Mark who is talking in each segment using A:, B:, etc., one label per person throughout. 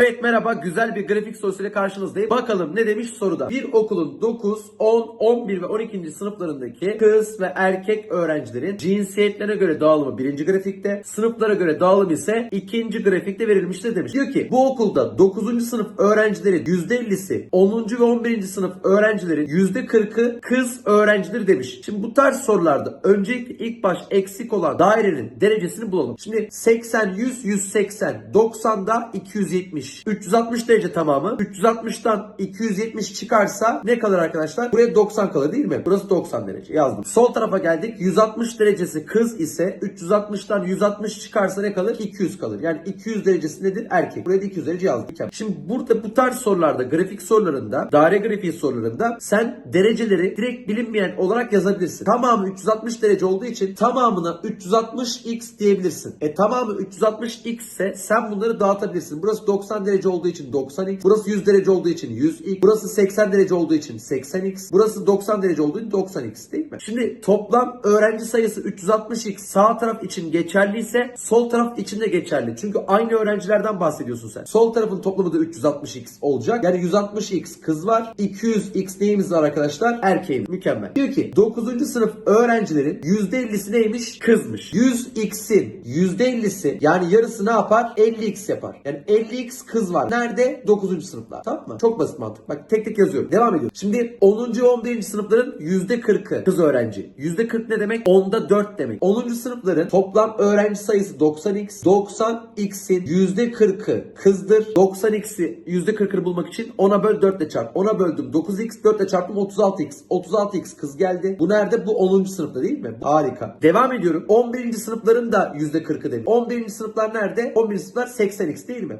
A: Evet merhaba güzel bir grafik sorusuyla karşınızdayım. Bakalım ne demiş soruda. Bir okulun 9, 10, 11 ve 12. sınıflarındaki kız ve erkek öğrencilerin cinsiyetlerine göre dağılımı birinci grafikte, sınıflara göre dağılım ise ikinci grafikte verilmiştir demiş. Diyor ki bu okulda 9. sınıf öğrencilerin %50'si, 10. ve 11. sınıf öğrencilerin %40'ı kız öğrencidir demiş. Şimdi bu tarz sorularda öncelikle ilk baş eksik olan dairenin derecesini bulalım. Şimdi 80, 100, 180, 90'da 270. 360 derece tamamı. 360'tan 270 çıkarsa ne kalır arkadaşlar? Buraya 90 kalır değil mi? Burası 90 derece yazdım. Sol tarafa geldik. 160 derecesi kız ise 360'tan 160 çıkarsa ne kalır? 200 kalır. Yani 200 derecesi nedir? Erkek. Buraya da 200 derece yazdık. Şimdi burada bu tarz sorularda, grafik sorularında, daire grafiği sorularında sen dereceleri direkt bilinmeyen olarak yazabilirsin. Tamamı 360 derece olduğu için tamamına 360x diyebilirsin. E tamamı 360x ise sen bunları dağıtabilirsin. Burası 90 derece olduğu için 90x. Burası 100 derece olduğu için 100x. Burası 80 derece olduğu için 80x. Burası 90 derece olduğu için 90x değil mi? Şimdi toplam öğrenci sayısı 360x sağ taraf için geçerliyse sol taraf için de geçerli. Çünkü aynı öğrencilerden bahsediyorsun sen. Sol tarafın toplamı da 360x olacak. Yani 160x kız var. 200x neyimiz var arkadaşlar? Erkeğimiz. Mükemmel. Diyor ki 9. sınıf öğrencilerin %50'si neymiş? Kızmış. 100x'in %50'si yani yarısı ne yapar? 50x yapar. Yani 50x kız var. Nerede? 9. sınıflar. Tamam mı? Çok basit mantık. Bak tek tek yazıyorum. Devam ediyorum. Şimdi 10. ve 11. sınıfların %40'ı kız öğrenci. %40 ne demek? 10'da 4 demek. 10. sınıfların toplam öğrenci sayısı 90x. 90x'in %40'ı kızdır. 90x'i %40'ını bulmak için 10'a böl 4 ile çarp. 10'a böldüm 9x 4 ile çarptım 36x. 36x kız geldi. Bu nerede? Bu 10. sınıfta değil mi? Harika. Devam ediyorum. 11. sınıfların da %40'ı demiş. 11. sınıflar nerede? 11. sınıflar 80x değil mi?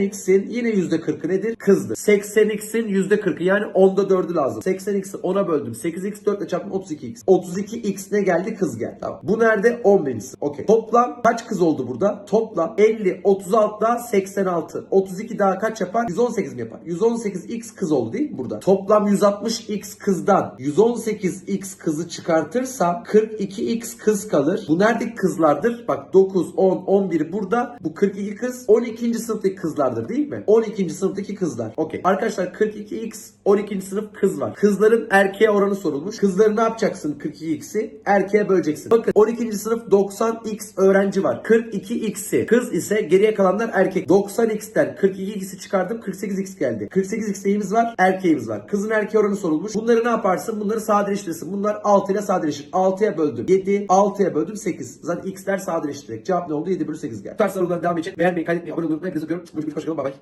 A: 80x'in yine %40'ı nedir? Kızdır. 80x'in %40'ı yani 10'da 4'ü lazım. 80x'i 10'a böldüm. 8x 4 ile çarptım 32x. 32x ne geldi? Kız geldi. Tamam. Bu nerede? 11. sınıf. Okey. Toplam kaç kız oldu burada? Toplam 50, 36 daha 86. 32 daha kaç yapar? 118 mi yapar? 118x kız oldu değil mi burada? Toplam 160x kızdan 118x kızı çıkartırsam 42x kız kalır. Bu nerede kızlardır? Bak 9, 10, 11 burada. Bu 42 kız 12. sınıftaki kızlardır değil mi? 12. sınıftaki kızlar. Okey. Arkadaşlar 42x 12. sınıf kız var. Kızların erkeğe oranı sorulmuş. Kızları ne yapacaksın 42x'i? Erkeğe böleceksin. Bakın 12. sınıf 90x öğrenci var. 42x'i kız ise geriye kalanlar erkek. 90x'ten 42x'i çıkardım 48x geldi. 48x neyimiz var? Erkeğimiz var. Kızın erkeğe oranı sorulmuş. Bunları ne yaparsın? Bunları sadeleştirirsin. Bunlar 6 ile sadeleşir. 6'ya böldüm 7, 6'ya böldüm 8. Zaten x'ler sadeleştirerek. Cevap ne oldu? 7 bölü 8 geldi. Bu tarz devam için beğenmeyi, kaydetmeyi, abone olmayı unutmayın. Hepinizi öpüyorum. 好，拜拜。